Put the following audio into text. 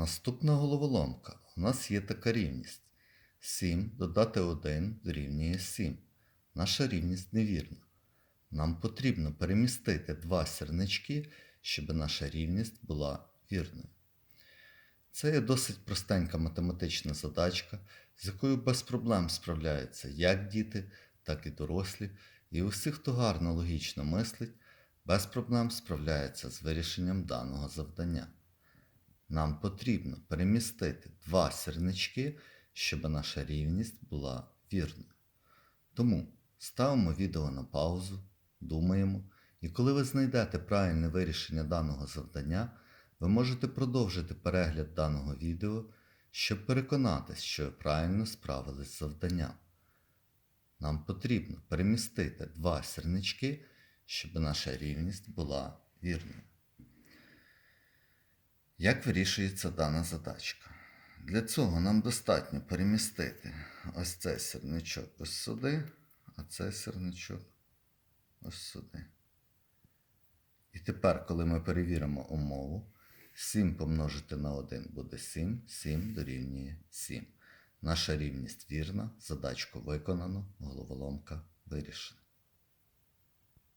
Наступна головоломка. У нас є така рівність. 7 додати 1 дорівнює 7. Наша рівність невірна. Нам потрібно перемістити два сірнички, щоб наша рівність була вірною. Це є досить простенька математична задачка, з якою без проблем справляються як діти, так і дорослі, і усі, хто гарно логічно мислить, без проблем справляється з вирішенням даного завдання. Нам потрібно перемістити два сірнички, щоб наша рівність була вірною. Тому ставимо відео на паузу, думаємо, і коли ви знайдете правильне вирішення даного завдання, ви можете продовжити перегляд даного відео, щоб переконатись, що ви правильно справились з завданням. Нам потрібно перемістити два сірнички, щоб наша рівність була вірною. Як вирішується дана задачка? Для цього нам достатньо перемістити ось цей сірничок ось сюди, а цей сірничок ось сюди. І тепер, коли ми перевіримо умову, 7 помножити на 1 буде 7, 7 дорівнює 7. Наша рівність вірна, задачку виконано, головоломка вирішена.